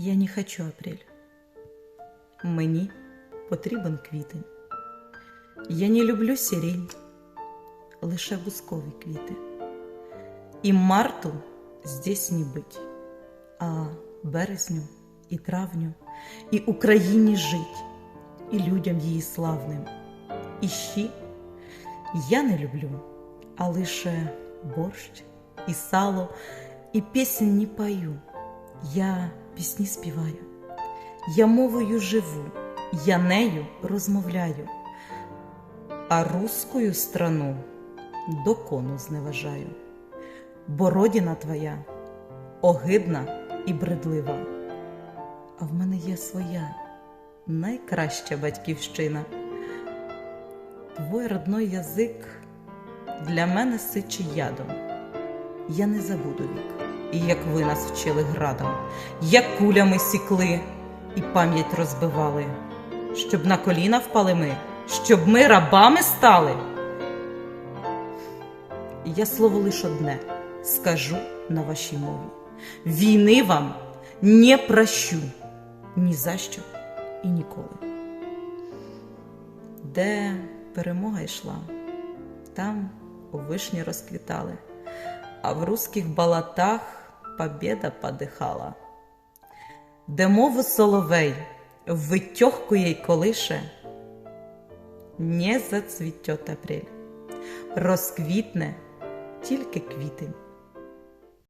Я не хочу апрель. Мені потрібен квітень. Я не люблю сирень, лише бускові квіти. І марту здесь не бить, а березню і травню, і Україні жить, і людям її славним. І щі я не люблю, а лише борщ і сало, і пісень не пою. Я пісні співаю, я мовою живу, я нею розмовляю, а руською страну до кону зневажаю, бо родина твоя огидна і бредлива, а в мене є своя найкраща батьківщина. Твой родной язик для мене сичі ядом. Я не забуду вік, і як ви нас вчили градом, як кулями сікли і пам'ять розбивали, щоб на коліна впали ми, щоб ми рабами стали. Я слово лиш одне скажу на вашій мові. Війни вам не прощу ні за що і ніколи. Де перемога йшла, там вишні розквітали, а в руських балатах побєда подихала. Де мову соловей витьохкує й колише, не зацвітьот апрель, розквітне тільки квітень.